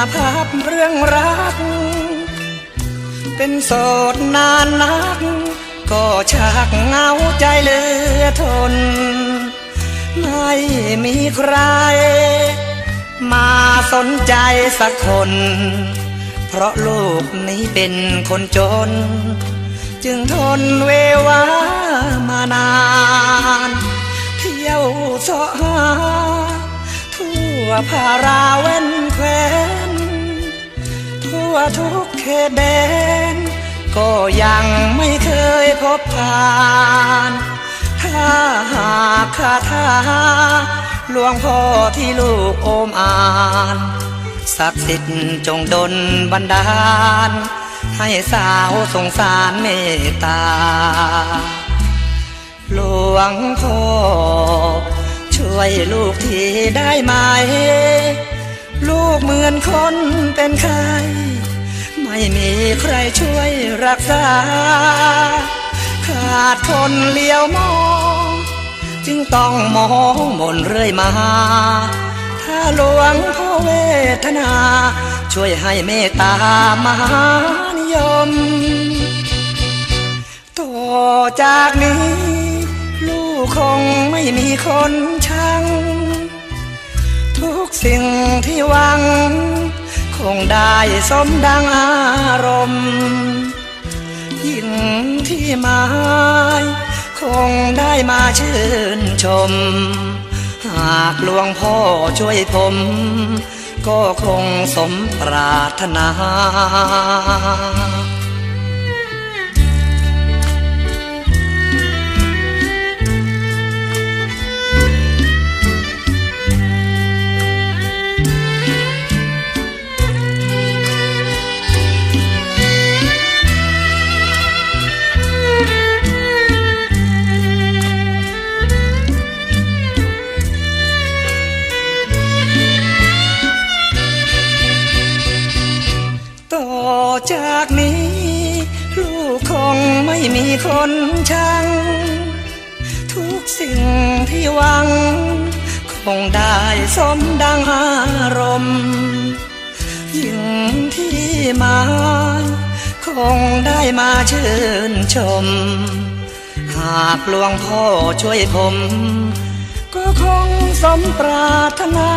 กอาภัพเรื่องรัก เป็นโสดนานนัก ก็ชักเงาใจเลือทน ไม่มีใคร มาสนใจสักคน เพราะลูกนี้เป็นคนจน จึงทนเววามานาน เที่ยวเสาะหาทั่วพาราเว้นแคว้น แดนก็ยังไม่เคยพบผ่านถ้าหากคาถาหลวงพ่อที่ลูกโอมอ่านศักดิ์สิทธิ์จงดลบันดาล ให้สาวสงสารเมตตา หลวงพ่อช่วยลูกทีได้ไหม ลูกเหมือนคนเป็นไข้ ไม่มีใครช่วยรักษา ขาดคนเลี้ยวมอง จึงต้องมองมนเรื่อยมา ถ้าหลวงพ่อเวทนา ช่วยให้เมตตามหานิยมต่อจากนี้ ลูกคงไม่มีคนชัง ทุกสิ่งที่หวัง คงได้สมดังอารมณ์ยิ่งที่หมายคงได้มาชื่นชม หากหลวงพ่อช่วยผม ก็คงสมปรารถนา ม่มีคนชังทุกสิ่งที่หวัง คงได้สมดังอารมณ์ยิ่งที่มา คงได้มาชื่นชม หากหลวงพ่อช่วยผม ก็คงสมปรารถนา